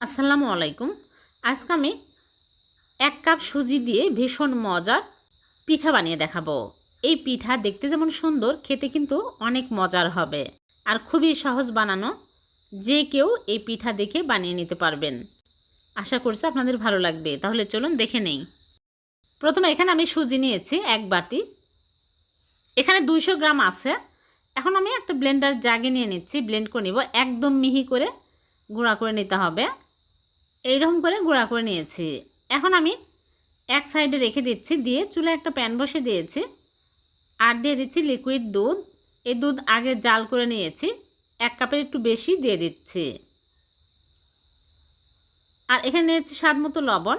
আসসালামু আলাইকুম। আজকে আমি এক কাপ সুজি দিয়ে ভীষণ মজার পিঠা বানিয়ে দেখাবো। এই পিঠা দেখতে যেমন সুন্দর, খেতে কিন্তু অনেক মজার হবে। আর খুবই সহজ বানানো যে কেউ এই পিঠা দেখে বানিয়ে নিতে পারবেন। আশা করছি আপনাদের ভালো লাগবে। তাহলে চলুন দেখে নেই। প্রথমে এখানে আমি সুজি নিয়েছি এক বাটি। এখানে দুইশো গ্রাম আছে। এখন আমি একটা ব্লেন্ডার জাগে নিয়ে নিচ্ছি। ব্লেন্ড করে নিব। একদম মিহি করে গুঁড়া করে নিতে হবে। এইরকম করে গুঁড়া করে নিয়েছি। এখন আমি এক সাইডে রেখে দিচ্ছি, দিয়ে চুলে একটা প্যান বসে দিয়েছি। আর দিয়ে দিচ্ছি লিকুইড দুধ। এই দুধ আগে জাল করে নিয়েছি, এক কাপের একটু বেশি দিয়ে দিচ্ছি। আর এখানে নিয়েছি স্বাদ মতো লবণ।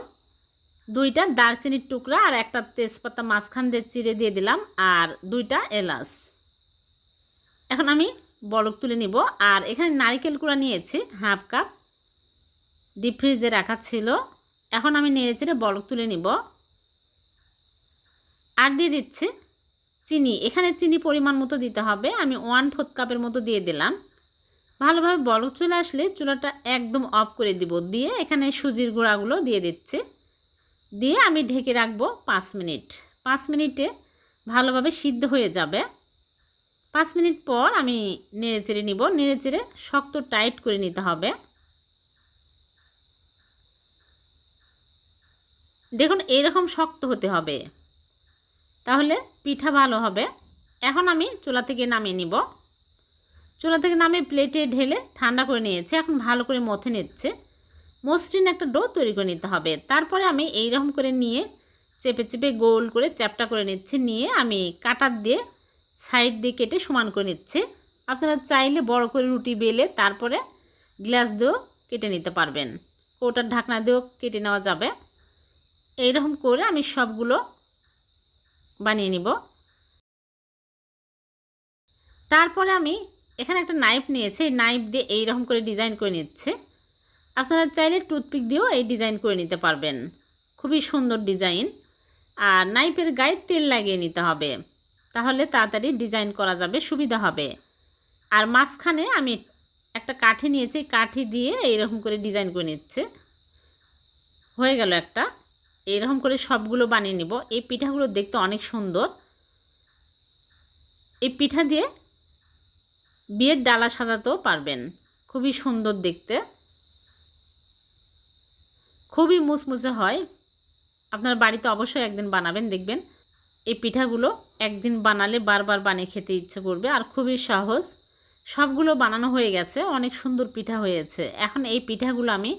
দুইটা দারচিনির টুকরা আর একটা তেজপাতা মাঝখান দিয়ে চিড়ে দিয়ে দিলাম, আর দুইটা এলাচ। এখন আমি বলক তুলে নিব। আর এখানে নারিকেল কুড়া নিয়েছি, হাফ কাপ। ডিপ ফ্রিজে রাখা ছিল। এখন আমি নেড়ে চেড়ে বলক তুলে নিব। আর দিয়ে দিচ্ছি চিনি। এখানে চিনি পরিমাণ মতো দিতে হবে। আমি ওয়ান ফোর্থ কাপের মতো দিয়ে দিলাম। ভালোভাবে বলক চলে আসলে চুলাটা একদম অফ করে দিব। দিয়ে এখানে সুজির গুঁড়াগুলো দিয়ে দিচ্ছি। দিয়ে আমি ঢেকে রাখব পাঁচ মিনিট। পাঁচ মিনিটে ভালোভাবে সিদ্ধ হয়ে যাবে। পাঁচ মিনিট পর আমি নেড়ে চেড়ে নিব। নেড়ে চেড়ে শক্ত টাইট করে নিতে হবে। দেখুন, এইরকম শক্ত হতে হবে। তাহলে পিঠা ভালো হবে। এখন আমি চুলা থেকে নামিয়ে নিব। চুলা থেকে নামিয়ে প্লেটে ঢেলে ঠান্ডা করে নিয়েছি। এখন ভালো করে মথে নিচ্ছে। মসৃণ একটা ডো তৈরি করে নিতে হবে। তারপরে আমি এই রকম করে নিয়ে চেপে চেপে গোল করে চ্যাপটা করে নিচ্ছি। নিয়ে আমি কাটার দিয়ে সাইড দিয়ে কেটে সমান করে নিচ্ছি। আপনারা চাইলে বড় করে রুটি বেলে তারপরে গ্লাস দিয়েও কেটে নিতে পারবেন। কৌটার ঢাকনা দিয়েও কেটে নেওয়া যাবে। এইরকম করে আমি সবগুলো বানিয়ে নিব। তারপরে আমি এখানে একটা নাইফ নিয়েছি। এই নাইফ দিয়ে এইরকম করে ডিজাইন করে নিচ্ছে। আপনারা চাইলে টুথপিক দিয়েও এই ডিজাইন করে নিতে পারবেন। খুবই সুন্দর ডিজাইন আর নাইফের গায়ে তেল লাগিয়ে নিতে হবে। তাহলে তাড়াতাড়ি ডিজাইন করা যাবে, সুবিধা হবে। আর মাঝখানে আমি একটা কাঠি নিয়েছি। কাঠি দিয়ে এইরকম করে ডিজাইন করে নিচ্ছে। হয়ে গেল একটা। এইরকম করে সবগুলো বানিয়ে নিব। এই পিঠাগুলো দেখতে অনেক সুন্দর। এই পিঠা দিয়ে বিয়ের ডালা সাজাতেও পারবেন। খুবই সুন্দর দেখতে। খুবই মুসমুসে হয়। আপনার বাড়িতে অবশ্যই একদিন বানাবেন, দেখবেন। এই পিঠাগুলো একদিন বানালে বারবার বানিয়ে খেতে ইচ্ছে করবে। আর খুবই সহজ। সবগুলো বানানো হয়ে গেছে। অনেক সুন্দর পিঠা হয়েছে। এখন এই পিঠাগুলো আমি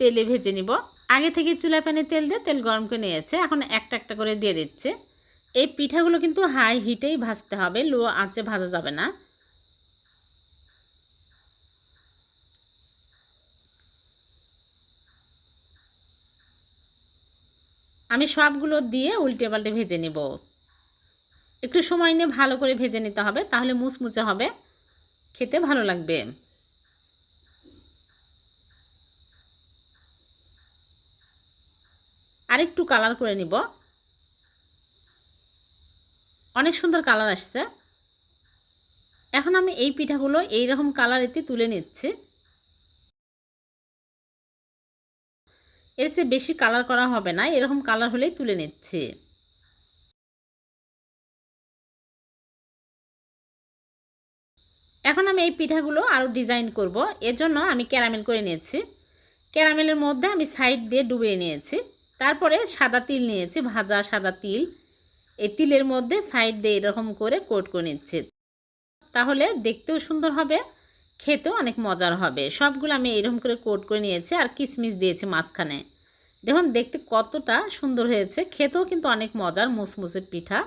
তেলে ভেজে নিব। আগে থেকে চুলা প্যানে তেল দিয়ে তেল গরম করে নিয়েছে। এখন একটা একটা করে দিয়ে দিচ্ছে। এই পিঠাগুলো কিন্তু হাই হিটেই ভাজতে হবে লো আঁচে ভাজা যাবে না। আমি সবগুলো দিয়ে উল্টে পাল্টে ভেজে নেব। একটু সময় নিয়ে ভালো করে ভেজে নিতে হবে, তাহলে মুচমুচে হবে। খেতে ভালো লাগবে। আরেকটু কালার করে নিব। অনেক সুন্দর কালার আসছে। এখন আমি এই পিঠাগুলো এই রকম কালার এতে তুলে নিচ্ছি। এর চেয়ে বেশি কালার করা হবে না, এরকম কালার হলেই তুলে নিচ্ছি। এখন আমি এই পিঠাগুলো আরও ডিজাইন করব এজন্য আমি ক্যারামেল করে নিয়েছি। ক্যারামেলের মধ্যে আমি সাইড দিয়ে ডুবিয়ে নিয়েছি। তারপরে সাদা তিল নিয়েছি, ভাজা সাদা তিল। এই তিলের মধ্যে সাইড দিয়ে এরকম করে কোট করে নিচ্ছি। তাহলে দেখতেও সুন্দর হবে, খেতেও অনেক মজার হবে। সবগুলো আমি এরকম করে কোট করে নিয়েছি আর কিশমিশ দিয়েছি মাঝখানে। দেখুন, দেখতে কতটা সুন্দর হয়েছে। খেতেও কিন্তু অনেক মজার মুসমুসে পিঠা।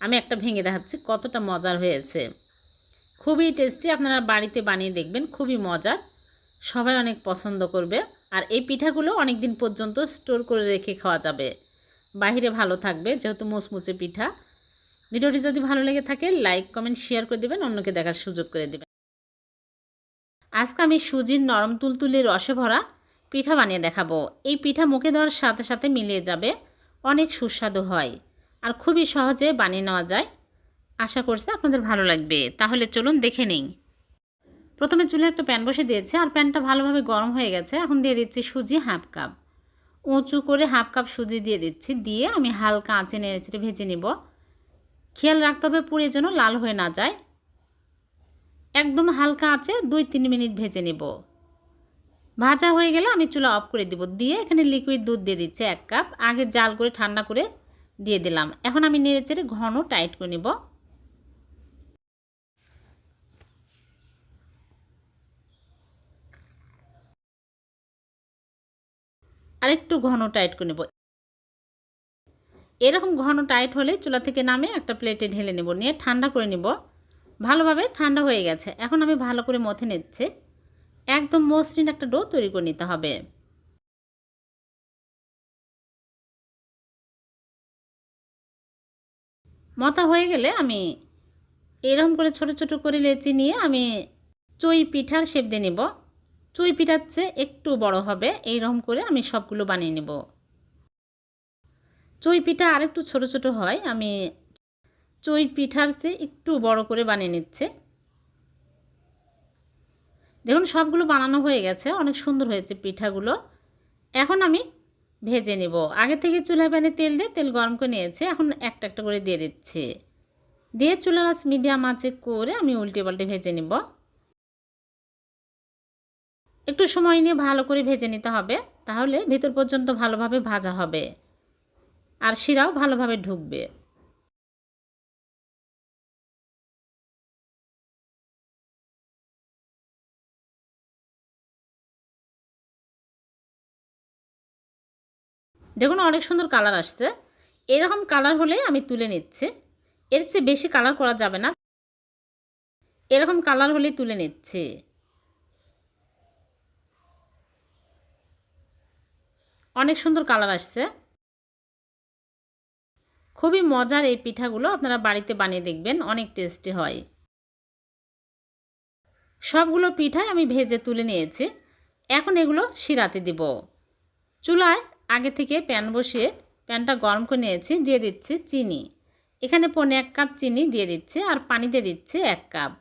আমি একটা ভেঙে দেখাচ্ছি, কতটা মজার হয়েছে। খুবই টেস্টি আপনারা বাড়িতে বানিয়ে দেখবেন, খুবই মজার। সবাই অনেক পছন্দ করবে। আর এই পিঠাগুলো অনেক দিন পর্যন্ত স্টোর করে রেখে খাওয়া যাবে। বাহিরে ভালো থাকবে, যেহেতু মুচমুচে পিঠা। ভিডিওটি যদি ভালো লেগে থাকে, লাইক, কমেন্ট, শেয়ার করে দেবেন, অন্যকে দেখার সুযোগ করে দেবেন। আজকে আমি সুজির নরম তুলতুলে রসে ভরা পিঠা বানিয়ে দেখাবো। এই পিঠা মুখে দেওয়ার সাথে সাথে মিলিয়ে যাবে, অনেক সুস্বাদু হয় আর খুবই সহজে বানিয়ে নেওয়া যায়। আশা করছি আপনাদের ভালো লাগবে। তাহলে চলুন দেখে নিই। প্রথমে চুলে একটা প্যান বসে দিয়েছি, আর প্যানটা ভালোভাবে গরম হয়ে গেছে। এখন দিয়ে দিচ্ছি সুজি হাফ কাপ। উঁচু করে হাফ কাপ সুজি দিয়ে দিচ্ছি, দিয়ে আমি হালকা আঁচে নেড়েচেড়ে ভেজে নিব। খেয়াল রাখতে হবে পুড়ে যেন লাল হয়ে না যায়। একদম হালকা আছে দুই তিন মিনিট ভেজে নেব। ভাজা হয়ে গেলে আমি চুলা অফ করে দিব। দিয়ে এখানে লিকুইড দুধ দিয়ে দিচ্ছি এক কাপ। আগে জাল করে ঠান্ডা করে দিয়ে দিলাম। এখন আমি নেড়ে চেড়ে ঘন টাইট করে নিব। আরেকটু ঘন টাইট করে নেব। এরকম ঘন টাইট হলে চুলা থেকে নামে একটা প্লেটে ঢেলে নেব, নিয়ে ঠান্ডা করে নেব। ভালোভাবে ঠান্ডা হয়ে গেছে। এখন আমি ভালো করে মথে নিচ্ছে। একদম মসৃণ একটা ডো তৈরি করে নিতে হবে। মতা হয়ে গেলে আমি এরকম করে ছোট ছোট করে লেচি নিয়ে আমি চই পিঠার শেপ দিয়ে নেব। চুই চেয়ে একটু বড় হবে। এই রকম করে আমি সবগুলো বানিয়ে নেব। চই পিঠা আরেকটু ছোট ছোট হয়, আমি চই পিঠার চেয়ে একটু বড় করে বানিয়ে নিচ্ছে। দেখুন, সবগুলো বানানো হয়ে গেছে, অনেক সুন্দর হয়েছে পিঠাগুলো। এখন আমি ভেজে নেব। আগে থেকে চুলায় প্যানে তেল দিয়ে তেল গরম করে নিয়েছে, এখন একটা একটা করে দিয়ে দিচ্ছে। দিয়ে চুলার আঁচ মিডিয়াম আঁচে করে আমি উল্টে পাল্টে ভেজে নেব। একটু সময় নিয়ে ভালো করে ভেজে নিতে হবে, তাহলে ভেতর পর্যন্ত ভালোভাবে ভাজা হবে আর শিরাও ভালোভাবে ঢুকবে। দেখুন অনেক সুন্দর কালার আসছে, এরকম কালার হলে আমি তুলে নিচ্ছি, এর চেয়ে বেশি কালার করা যাবে না, এরকম কালার হলে তুলে নিচ্ছে। অনেক সুন্দর কালার আসছে। খুবই মজার এই পিঠাগুলো আপনারা বাড়িতে বানিয়ে দেখবেন, অনেক টেস্টি হয়। সবগুলো পিঠাই আমি ভেজে তুলে নিয়েছি। এখন এগুলো শিরাতে দিব। চুলায় আগে থেকে প্যান বসিয়ে প্যানটা গরম করে নিয়েছি, দিয়ে দিচ্ছি চিনি। এখানে পনে এক কাপ চিনি দিয়ে দিচ্ছি আর পানি দিয়ে দিচ্ছি এক কাপ।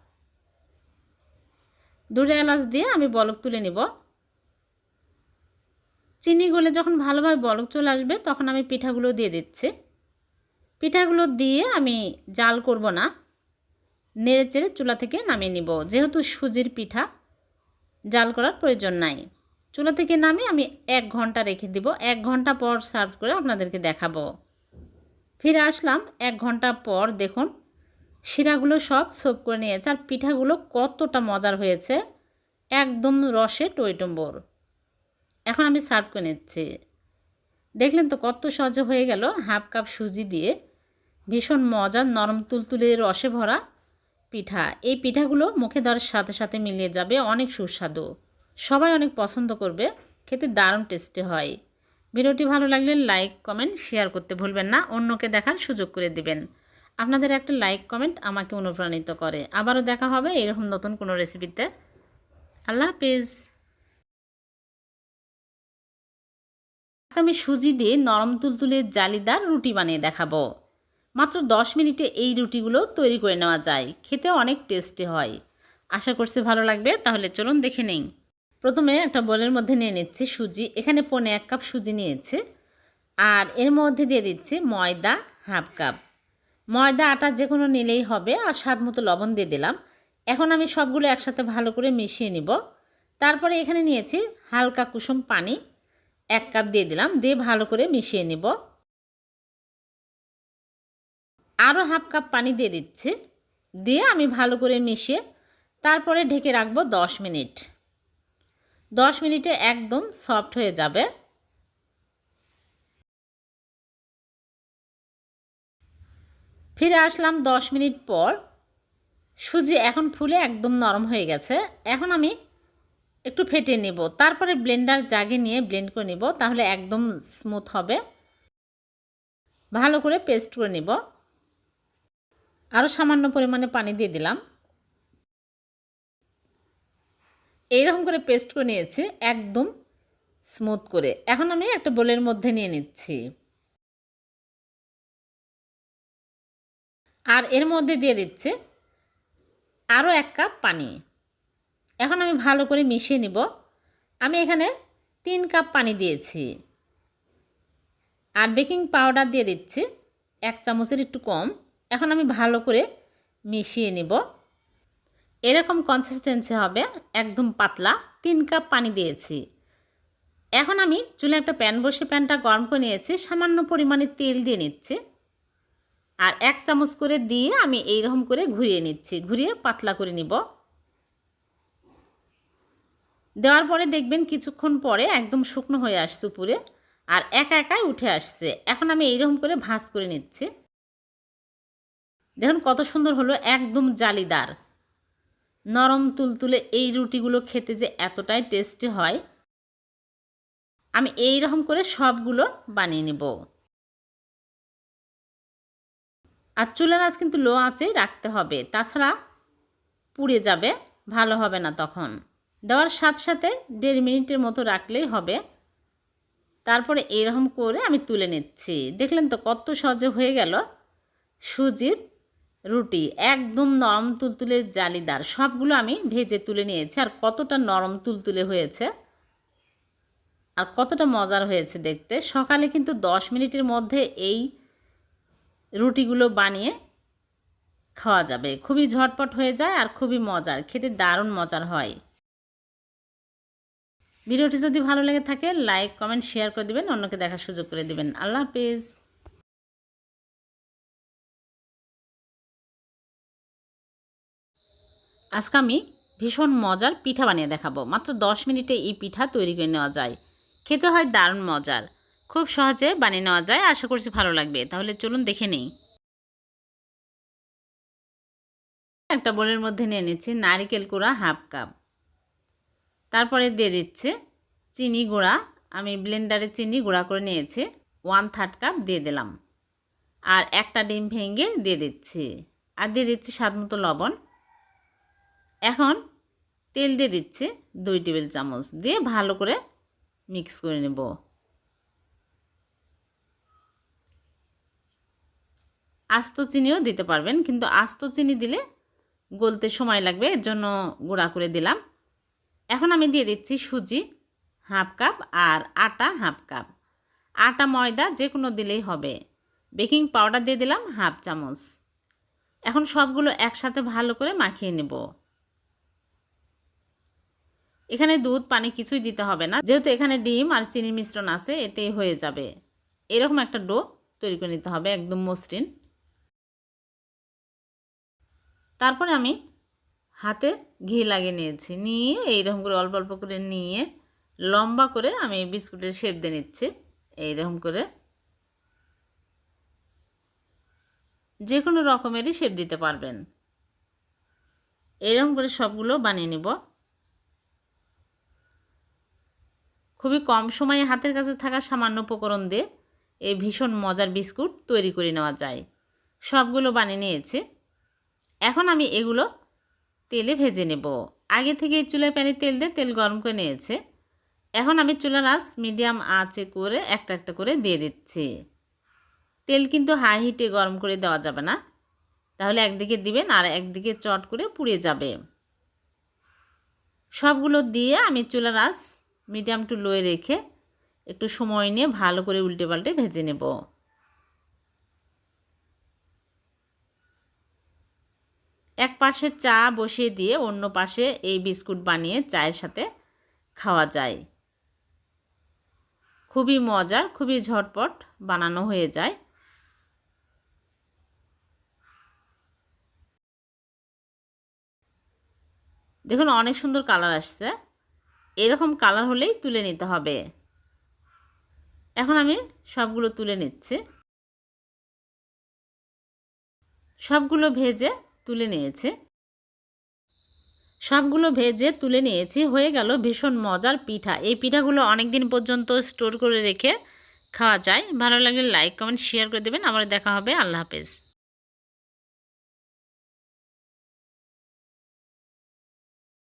দুটো এলাচ দিয়ে আমি বলক তুলে নিব। চিনি গলে যখন ভালোভাবে বলক চলে আসবে, তখন আমি পিঠাগুলো দিয়ে দিচ্ছি। পিঠাগুলো দিয়ে আমি জাল করব না। নেড়ে চেড়ে চুলা থেকে নামিয়ে নিব। যেহেতু সুজির পিঠা, জাল করার প্রয়োজন নাই। চুলা থেকে নামিয়ে আমি এক ঘণ্টা রেখে দিব। এক ঘণ্টা পর সার্ভ করে আপনাদেরকে দেখাবো। ফিরে আসলাম। এক ঘণ্টা পর দেখুন, শিরাগুলো সব সোপ করে নিয়েছে। আর পিঠাগুলো কতটা মজার হয়েছে। একদম রসে টইটম্বর। এখন আমি সার্ভ করে নিচ্ছি। দেখলেন তো কত সহজে হয়ে গেল, হাফ কাপ সুজি দিয়ে ভীষণ মজার নরম তুলতুলে রসে ভরা পিঠা। এই পিঠাগুলো মুখে দেওয়ার সাথে সাথে মিলিয়ে যাবে অনেক সুস্বাদু। সবাই অনেক পছন্দ করবে, খেতে দারুণ টেস্টি হয়। ভিডিওটি ভালো লাগলে লাইক কমেন্ট শেয়ার করতে ভুলবেন না, অন্যকে দেখার সুযোগ করে দিবেন। আপনাদের একটা লাইক কমেন্ট আমাকে অনুপ্রাণিত করে। আবারও দেখা হবে এরকম নতুন কোনো রেসিপিতে আল্লাহ হাফিজ। আমি সুজি দিয়ে নরম তুলতুলে জালিদার রুটি বানিয়ে দেখাবো। মাত্র দশ মিনিটে এই রুটিগুলো তৈরি করে নেওয়া যায়। খেতে অনেক টেস্টি হয়। আশা করছি ভালো লাগবে, তাহলে চলুন দেখে নেই। প্রথমে একটা বোলের মধ্যে নিয়ে নিচ্ছি সুজি। এখানে পনে এক কাপ সুজি নিয়েছে। আর এর মধ্যে দিয়ে দিচ্ছি ময়দা হাফ কাপ। ময়দা, আটা যে কোনো নিলেই হবে আর স্বাদ মতো লবণ দিয়ে দিলাম। এখন আমি সবগুলো একসাথে ভালো করে মিশিয়ে নিব। তারপরে এখানে নিয়েছি হালকা কুসুম পানি। এক কাপ দিয়ে দিলাম, দিয়ে ভালো করে মিশিয়ে নিব। আরও হাফ কাপ পানি দিয়ে দিচ্ছি। দিয়ে আমি ভালো করে মিশিয়ে তারপরে ঢেকে রাখব দশ মিনিট। দশ মিনিটে একদম সফট হয়ে যাবে। ফিরে আসলাম দশ মিনিট পর। সুজি এখন ফুলে একদম নরম হয়ে গেছে। এখন আমি একটু ফেটে নেব। তারপরে ব্লেন্ডার জাগে নিয়ে ব্লেন্ড করে নেব, তাহলে একদম স্মুথ হবে। ভালো করে পেস্ট করে নেব। আরও সামান্য পরিমাণে পানি দিয়ে দিলাম। এইরকম করে পেস্ট করে নিয়েছি, একদম স্মুথ করে। এখন আমি একটা বোলের মধ্যে নিয়ে নিচ্ছি। আর এর মধ্যে দিয়ে দিচ্ছে আরও এক কাপ পানি। এখন আমি ভালো করে মিশিয়ে নিব। আমি এখানে তিন কাপ পানি দিয়েছি। আর বেকিং পাউডার দিয়ে দিচ্ছি, এক চামচের একটু কম। এখন আমি ভালো করে মিশিয়ে নিব। এরকম কনসিস্টেন্সি হবে, একদম পাতলা। তিন কাপ পানি দিয়েছি। এখন আমি চুলে একটা প্যান বসে প্যানটা গরম করে নিয়েছি, সামান্য পরিমাণে তেল দিয়ে নিচ্ছি। আর এক চামচ করে দিয়ে আমি এইরকম করে ঘুরিয়ে নিচ্ছি, ঘুরিয়ে পাতলা করে নিব। দেওয়ার পরে দেখবেন কিছুক্ষণ পরে একদম শুকনো হয়ে আসছে উপরে, আর একা একাই উঠে আসছে। এখন আমি এইরকম করে ভাঁজ করে নিচ্ছি। দেখুন কত সুন্দর হলো, একদম জালিদার। নরম তুলতুলে এই রুটিগুলো খেতে যে এতটাই টেস্টি হয়। আমি এই রকম করে সবগুলো বানিয়ে নেব। আর চুলার আঁচ কিন্তু লো আঁচেই রাখতে হবে, তাছাড়া পুড়ে যাবে, ভালো হবে না তখন। দেওয়ার সাথে সাথে দেড় মিনিটের মতো রাখলেই হবে। তারপরে এরকম করে আমি তুলে নিচ্ছি। দেখলেন তো কত সহজে হয়ে গেল। সুজির রুটি একদম নরম তুলতুলে জালিদার সবগুলো আমি ভেজে তুলে নিয়েছি। আর কতটা নরম তুলতুলে হয়েছে। আর কতটা মজার হয়েছে দেখতে। সকালে কিন্তু দশ মিনিটের মধ্যে এই রুটিগুলো বানিয়ে খাওয়া যাবে। খুবই ঝটপট হয়ে যায় আর খুবই মজার। খেতে দারুণ মজার হয়। ভিডিওটি যদি ভালো লেগে থাকে লাইক কমেন্ট শেয়ার করে দেবেন, অন্যকে দেখার সুযোগ করে দেবেন। আল্লাহ হাফিজ। আজকে আমি ভীষণ মজার পিঠা বানিয়ে দেখাবো। মাত্র দশ মিনিটে এই পিঠা তৈরি করে নেওয়া যায়। খেতে হয় দারুণ মজার। খুব সহজে বানিয়ে নেওয়া যায়, আশা করছি ভালো লাগবে। তাহলে চলুন দেখে নেই। একটা বোলের মধ্যে নিয়ে নিচ্ছি নারিকেল কুড়া হাফ কাপ। তারপরে দিয়ে দিচ্ছে চিনি গুঁড়া। আমি ব্লেন্ডারে চিনি গুঁড়া করে নিয়েছি। ওয়ান থার্ড কাপ দিয়ে দিলাম। আর একটা ডিম ভেঙে দিয়ে দিচ্ছি। আর দিয়ে দিচ্ছি স্বাদ মতো লবণ। এখন তেল দিয়ে দিচ্ছি দুই টেবিল চামচ। দিয়ে ভালো করে মিক্স করে নেব। আস্ত চিনিও দিতে পারবেন, কিন্তু আস্ত চিনি দিলে গলতে সময় লাগবে, এর জন্য গুঁড়া করে দিলাম। এখন আমি দিয়ে দিচ্ছি সুজি, হাফ কাপ আর আটা হাফ কাপ। আটা, ময়দা যে কোনো দিলেই হবে। বেকিং পাউডার দিয়ে দিলাম হাফ চামচ। এখন সবগুলো একসাথে ভালো করে মাখিয়ে নেব। এখানে দুধ, পানি কিছুই দিতে হবে না। যেহেতু এখানে ডিম আর চিনি মিশ্রণ আছে, এতেই হয়ে যাবে। এরকম একটা ডো তৈরি করে নিতে হবে, একদম মসৃণ। তারপরে আমি হাতে ঘি লাগিয়ে নিয়েছি। নিয়ে এইরকম করে অল্প অল্প করে নিয়ে লম্বা করে আমি বিস্কুটের শেপ দিয়ে নিচ্ছি। এইরকম করে যে কোনো রকমেরই শেপ দিতে পারবেন। এইরকম করে সবগুলো বানিয়ে নিব। খুবই কম সময়ে হাতের কাছে থাকা সামান্য উপকরণ দিয়ে এই ভীষণ মজার বিস্কুট তৈরি করে নেওয়া যায়। সবগুলো বানিয়ে নিয়েছি। এখন আমি এগুলো তেলে ভেজে নেব। আগে থেকে চুলায় প্যানে তেল দিয়ে তেল গরম করে নিয়েছে। এখন আমি চুলার আঁচ মিডিয়াম আঁচে করে একটা একটা করে দিয়ে দিচ্ছি। তেল কিন্তু হাই হিটে গরম করে দেওয়া যাবে না। তাহলে একদিকে দিবেন আর একদিকে চট করে পুড়ে যাবে। সবগুলো দিয়ে আমি চুলার আঁচ মিডিয়াম টু লোয়ে রেখে একটু সময় নিয়ে ভালো করে উল্টে পাল্টে ভেজে নেব। এক পাশে চা বসিয়ে দিয়ে অন্য পাশে এই বিস্কুট বানিয়ে চায়ের সাথে খাওয়া যায়। খুবই মজার, খুবই ঝটপট বানানো হয়ে যায়। দেখুন, অনেক সুন্দর কালার আসছে। এরকম কালার হলেই তুলে নিতে হবে। এখন আমি সবগুলো তুলে নিচ্ছি। সবগুলো ভেজে তুলে নিয়েছে। সবগুলো ভেজে তুলে নিয়েছি। হয়ে গেল ভীষণ মজার পিঠা। এই পিঠাগুলো অনেক দিন পর্যন্ত স্টোর করে রেখে খাওয়া যায়। ভালো লাগলে লাইক, কমেন্ট, শেয়ার করে দেবেন। আমার দেখা হবে। আল্লাহ হাফেজ।